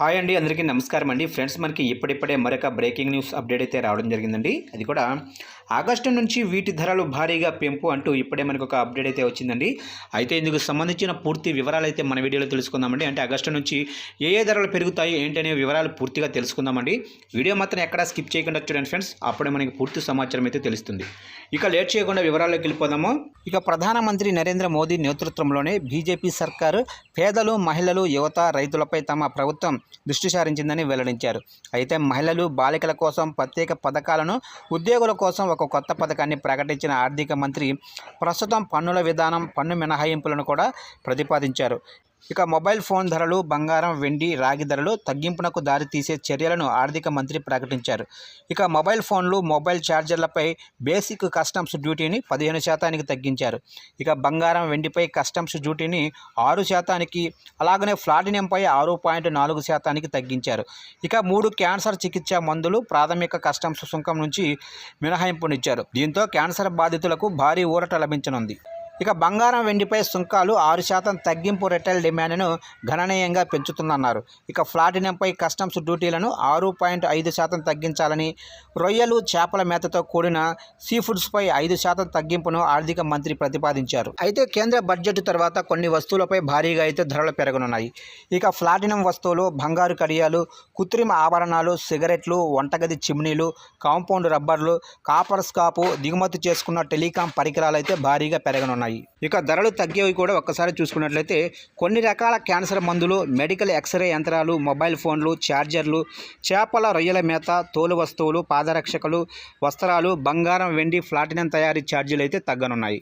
Hi అండి అందరికీ నమస్కారం అండి. ఫ్రెండ్స్ మనకి ఇప్పుడిప్పుడే మరొక బ్రేకింగ్ న్యూస్ అప్డేట్ అయితే రావడం జరిగిందండి. అది కూడా ఆగస్టు నుంచి వీటి ధరలు భారీగా పెంపు అంటూ ఇప్పుడే మనకు ఒక అప్డేట్ అయితే వచ్చిందండి. అయితే ఇందుకు సంబంధించిన పూర్తి వివరాలు అయితే మన వీడియోలో తెలుసుకుందామండి. అంటే ఆగస్టు నుంచి ఏ ఏ ధరలు పెరుగుతాయి ఏంటనే వివరాలు పూర్తిగా తెలుసుకుందామండి. వీడియో మాత్రం ఎక్కడా స్కిప్ చేయకుండా చూడండి ఫ్రెండ్స్. అప్పుడే మనకి పూర్తి సమాచారం అయితే తెలుస్తుంది. ఇక లేట్ చేయకుండా వివరాల్లోకి వెళ్ళిపోదాము. ఇక ప్రధానమంత్రి నరేంద్ర మోదీ నేతృత్వంలోనే బీజేపీ సర్కారు పేదలు మహిళలు యువత రైతులపై తమ ప్రభుత్వం దృష్టి సారించిందని వెల్లడించారు. అయితే మహిళలు బాలికల కోసం ప్రత్యేక పథకాలను ఉద్యోగుల కోసం ఒక కొత్త పథకాన్ని ప్రకటించిన ఆర్థిక మంత్రి ప్రస్తుతం పన్నుల విధానం పన్ను మినహాయింపులను కూడా ప్రతిపాదించారు. ఇక మొబైల్ ఫోన్ ధరలు బంగారం వెండి రాగి ధరలు తగ్గింపునకు దారితీసే చర్యలను ఆర్థిక మంత్రి ప్రకటించారు. ఇక మొబైల్ ఫోన్లు మొబైల్ ఛార్జర్లపై బేసిక్ కస్టమ్స్ డ్యూటీని పదిహేను శాతానికి తగ్గించారు. ఇక బంగారం వెండిపై కస్టమ్స్ డ్యూటీని ఆరు శాతానికి అలాగనే ఫ్లాటినంపై ఆరు పాయింట్ నాలుగు శాతానికి తగ్గించారు. ఇక మూడు క్యాన్సర్ చికిత్స మందులు ప్రాథమిక కస్టమ్స్ సుంకం నుంచి మినహాయింపునిచ్చారు. దీంతో క్యాన్సర్ బాధితులకు భారీ ఊరట లభించనుంది. ఇక బంగారం వెండిపై సుంకాలు ఆరు శాతం తగ్గింపు రిటైల్ డిమాండ్ను గణనీయంగా పెంచుతుందన్నారు. ఇక ప్లాటినంపై కస్టమ్స్ డ్యూటీలను ఆరు పాయింట్ ఐదు శాతం తగ్గించాలని రొయ్యలు చేపల మేతతో కూడిన సీ ఫుడ్స్పై ఐదు శాతం తగ్గింపును ఆర్థిక మంత్రి ప్రతిపాదించారు. అయితే కేంద్ర బడ్జెట్ తర్వాత కొన్ని వస్తువులపై భారీగా అయితే ధరలు పెరగనున్నాయి. ఇక ప్లాటినం వస్తువులు బంగారు కడియాలు కృత్రిమ ఆభరణాలు సిగరెట్లు వంటగది చిమ్నీలు కాంపౌండ్ రబ్బర్లు కాపర్ స్కాపు దిగుమతి చేసుకున్న టెలికాం పరికరాలు అయితే భారీగా పెరగనున్నాయి. ఇక ధరలు తగ్గేవి కూడా ఒక్కసారి చూసుకున్నట్లయితే కొన్ని రకాల క్యాన్సర్ మందులు మెడికల్ ఎక్స్రే యంత్రాలు మొబైల్ ఫోన్లు ఛార్జర్లు చేపల రొయ్యల మేత తోలు వస్తువులు పాదరక్షకులు వస్త్రాలు బంగారం వెండి ప్లాటినం తయారీ ఛార్జీలు అయితే తగ్గనున్నాయి.